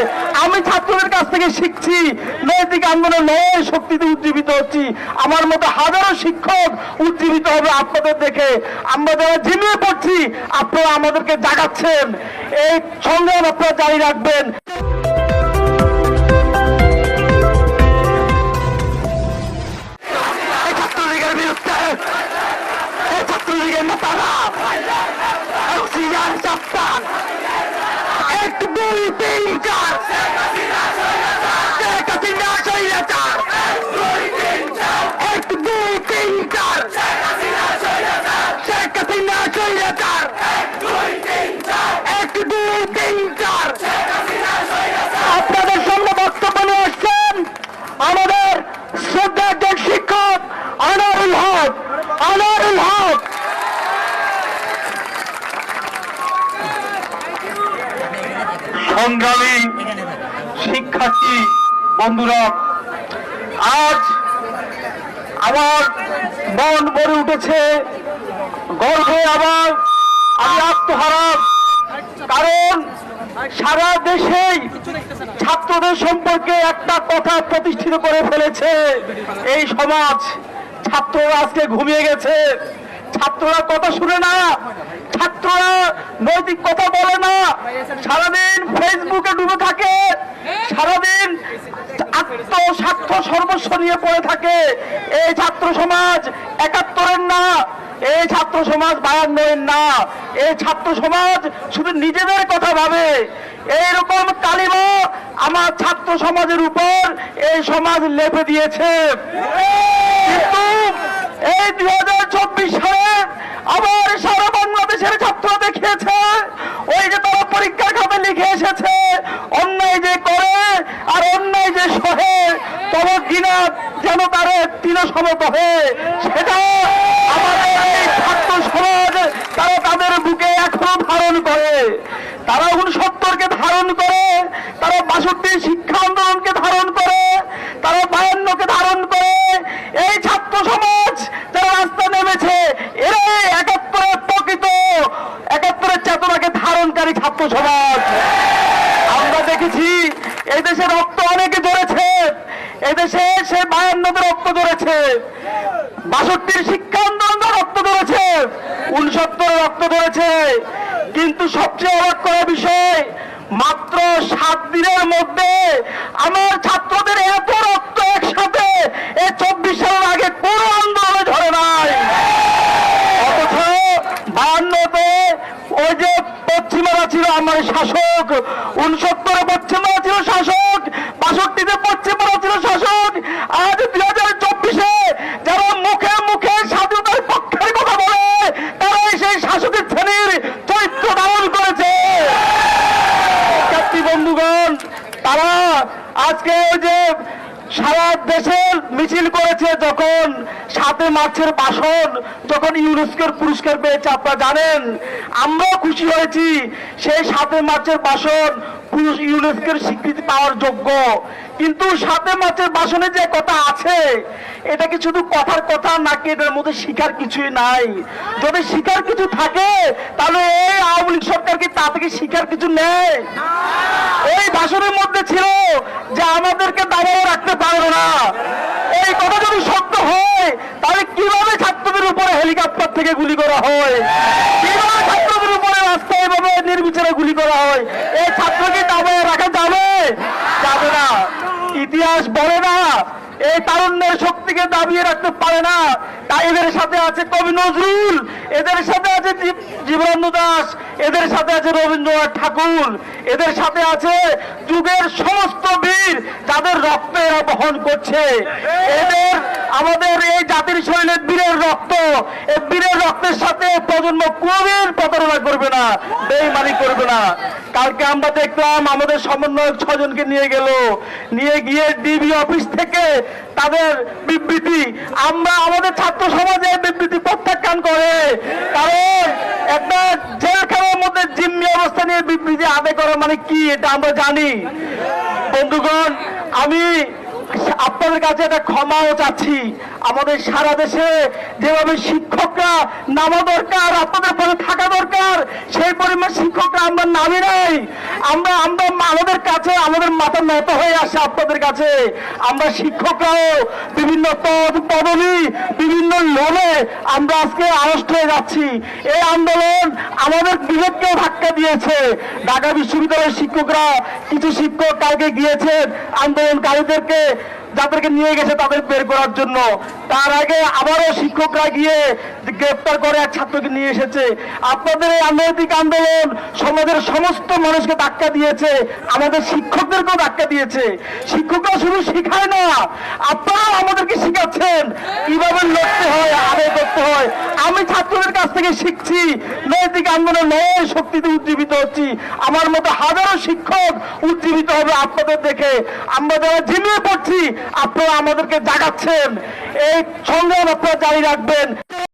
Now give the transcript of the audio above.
নয় আমি ছাত্রদের কাছ থেকে শিখছি, নৈতিক আন্দোলন নয়, শক্তিতে উজ্জীবিত হচ্ছি। আমার মতো হাজারো শিক্ষক উজ্জীবিত হবে আপনাদের দেখে। আমরা যারা ঝিমিয়ে পড়ছি, আপনারা আমাদেরকে জাগাচ্ছেন। এই সংগ্রাম আপনারা জারি রাখবেন। সংগ্রামী শিক্ষার্থী বন্ধুরা, আজ আমার মন ভরে উঠেছে, গর্বে আবার আমি আত্মহারা। কারণ সারা দেশেই ছাত্রদের সম্পর্কে একটা কথা প্রতিষ্ঠিত করে ফেলেছে। এই সমাজ, ছাত্ররা আজকে ঘুমিয়ে গেছে। ছাত্ররা কথা শুনে না, ছাত্ররা নৈতিক কথা বলে না। সারা থাকে, সারাদিন আত্মস্বার্থ সর্বস্ব নিয়ে পড়ে থাকে। এই ছাত্র সমাজ একাত্তরের না, এই ছাত্র সমাজ বায়ান্নয়ের না। এই ছাত্র সমাজ শুধু নিজেদের কথা ভাবে। এইরকম আমার ছাত্র সমাজের উপর এই সমাজ লেপে দিয়েছে। কিন্তু এই দুই হাজার চব্বিশ সালে আবার সারা বাংলাদেশের ছাত্র দেখিয়েছে। ওই যে তারা পরীক্ষার খাতে লিখে এসেছে। অন্যায় যে করে আর অন্যায় যে সহে, তব কিনা যেন তারে তিন সমত হয়ে সেটা তারা তাদের বুকে এখনও ধারণ করে। তারা উনসত্তরকে ধারণ করে, তারা বাষট্টি শিক্ষা আন্দোলনকে ধারণ করে তারা বায়ান্নকে ধারণ করে এই ছাত্র সমাজ যারা রাস্তা নেমেছে এরাই একাত্তরের প্রকৃত একাত্তরের চেতনাকে ধারণকারী ছাত্র সমাজ আমরা দেখেছি এই দেশে রক্ত অনেকে ধরেছে। এদেশে সে বায়ান্নদের রক্ত ধরেছে। বাষট্টির শিক্ষা আন্দোলন রক্ত ধরেছে। উনসত্তর রক্ত ধরেছে। কিন্তু সবচেয়ে অবাক করা বিষয়, মাত্র সাত দিনের মধ্যে আমার ছাত্রদের এত রক্ত একসাথে এই চব্বিশ সালের আগে কোনো আন্দোলনে ধরে নাই অথচ বায়ান্নতে ওই যে পশ্চিমারা ছিল আমার শাসক উনসত্তরে পশ্চিমারা ছিল শাসক, বাষট্টিতে পশ্চিমারা ছিল শাসক। আজ দুই হাজার চব্বিশে যারা মুখে মুখে স্বাধীনতার পক্ষের কথা বলে, তারাই সেই শাসকের শ্রেণির চরিত্র ধারণ করেছে। বন্ধুগণ, তারা আজকে ওই যে সারা দেশে মিছিল করেছে যখন সাথে মার্চের বাসন যখন ইউনেস্কোর পুরস্কার পেয়েছে, আপনারা জানেন, আমরাও খুশি হয়েছি, সেই সাথে মার্চের বাসন ইউনেস্কোর স্বীকৃতি পাওয়ার যোগ্য। কিন্তু সাথে মার্চের বাসনে যে কথা আছে, এটা কি শুধু কথার কথা নাকি এটার মধ্যে শিকার কিছুই নাই? যদি শিকার কিছু থাকে, তাহলে এই আওয়ামী লীগ সরকার কি তা থেকে শিকার কিছু নেয়? এই ভাষণের মধ্যে ছিল যে আমাদেরকে দাবাও রাখতে পারবে না। এই কথা যদি সত্য হয় তাহলে কীভাবে ছাত্রদের উপরে হেলিকপ্টার থেকে গুলি করা হয়? কীভাবে ছাত্রদের উপরে রাস্তায় এভাবে নির্বিচারে গুলি করা হয়? এই ছাত্রকে দাবায় রাখা যাবে? যাবে না। ইতিহাস বলে না। এই তারুণ্যের শক্তিকে দাবিয়ে রাখতে পারে না। তাই এদের সাথে আছে কবি নজরুল, এদের সাথে আছে জীব- জীবনানন্দ দাস, এদের সাথে আছে রবীন্দ্রনাথ ঠাকুর, এদের সাথে আছে যুগের সমস্ত বীর যাদের রক্ত এরা বহন করছে। এদের আমাদের এই জাতির শরীরের বীরের রক্ত, এই বীরের রক্তের সাথে প্রজন্ম কোনদিন প্রতারণা করবে না বেইমানি করবে না। কালকে আমরা দেখলাম আমাদের সমন্বয়ক ছজনকে নিয়ে গেল। নিয়ে গিয়ে ডিবি অফিস থেকে তাদের বিবৃতি, আমরা আমাদের ছাত্র সমাজে বিবৃতি প্রত্যাখ্যান করে, কারণ একটা জেলখানার মধ্যে জিম্মি অবস্থা নিয়ে বিবৃতি আদায় করা মানে কি, এটা আমরা জানি। বন্ধুগণ, আমি আপনাদের কাছে একটা ক্ষমাও চাচ্ছি। আমাদের সারা দেশে যেভাবে শিক্ষকরা নামা দরকার, আপনাদের পরে থাকা দরকার, সেই পরিমাণ শিক্ষকরা আমরা নামি নাই। আমরা আমরা আমাদের কাছে, আমাদের মাথা নত হয়ে আসে আপনাদের কাছে। আমরা শিক্ষকরাও বিভিন্ন পদ, পদবি, বিভিন্ন লোনে আমরা আজকে আড়ষ্ট হয়ে যাচ্ছি। এই আন্দোলন আমাদের বিবেককেও ধাক্কা দিয়েছে। ঢাকা বিশ্ববিদ্যালয়ের শিক্ষকরা, কিছু শিক্ষক কালকে গিয়েছেন আন্দোলনকারীদেরকে যাদেরকে নিয়ে গেছে তাদের বের করার জন্য। তার আগে আবারও শিক্ষকরা গিয়ে গ্রেপ্তার করে এক ছাত্রকে নিয়ে এসেছে। আপনাদের এই আন্তর্জাতিক আন্দোলন সমাজের সমস্ত মানুষকে ধাক্কা দিয়েছে, আমাদের শিক্ষকদেরকেও ধাক্কা দিয়েছে। শিক্ষকরা শুধু শিখায় না, আপনারাও আমাদেরকে শিখাচ্ছেন কীভাবে লড়তে হয় আদায় করতে হয়। আমি ছাত্রদের কাছ থেকে শিখছি, নৈতিক আন্দোলন নয়, শক্তিতে উজ্জীবিত হচ্ছি। আমার মতো হাজারো শিক্ষক উজ্জীবিত হবে আপনাদের দেখে। আমরা যারা ঝিমিয়ে পড়ছি আপনারা আমাদেরকে জাগাচ্ছেন। এই সংগ্রাম আপনারা জারি রাখবেন।